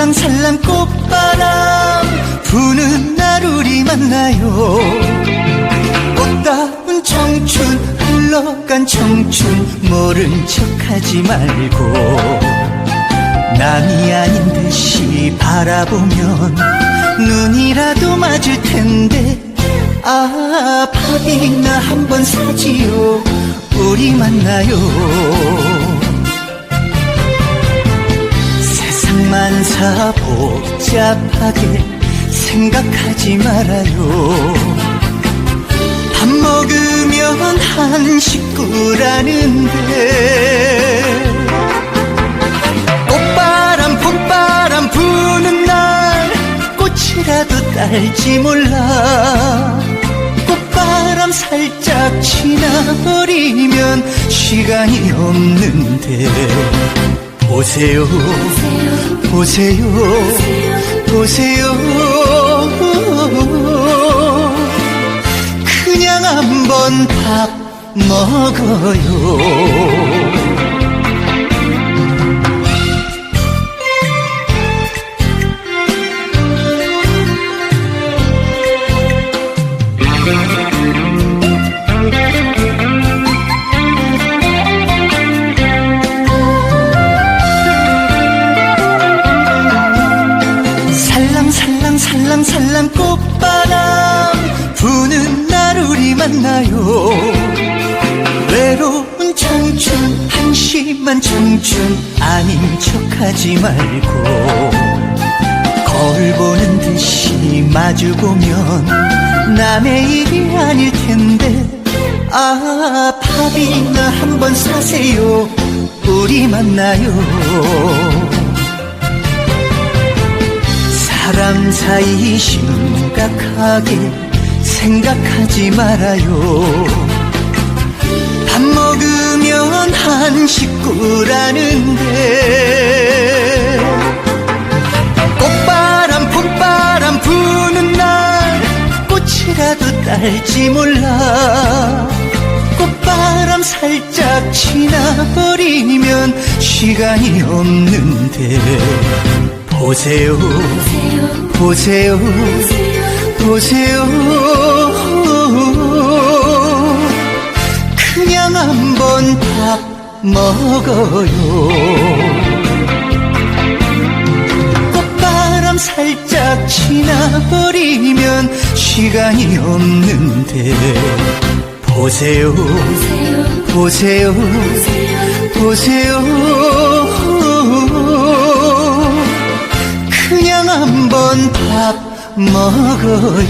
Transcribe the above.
살랑살랑 꽃바람 부는 날 우리 만나요. 꽃다운 청춘 흘러간 청춘 모른 척하지 말고. 남이 아닌 듯이 바라보면 눈이라도 맞을 텐데. 아 밥이나 한번 사지요. 우리 만나요. 만사 복잡하게 생각하지 말아요. 밥 먹으면 한 식구라는데 꽃바람 봄바람 부는 날 꽃이라도 딸지 몰라. 꽃바람 살짝 지나버리면 시간이 없는데 보세요. 보세요. 보세요. 그냥 한번 밥 먹어요. 살랑 살랑살랑 꽃바람 부는 날 우리 만나요. 외로운 청춘 한심한 청춘 아닌 척하지 말고 거울 보는 듯이 마주 보면 남의 일이 아닐 텐데. 아 밥이나 한번 사세요. 우리 만나요 사람 사이 심각하게 생각하지 말아요. 밥 먹으면 한 식구라는데 꽃바람 봄바람 부는 날 꽃이라도 딸지 몰라. 꽃바람 살짝 지나버리면 시간이 없는데 보세요. 보세요. 보세요. 그냥 한번 밥 먹어요. 꽃바람 살짝 지나버리면 시간이 없는데. 보세요. 보세요. 보세요. 그냥 한번 밥 먹어요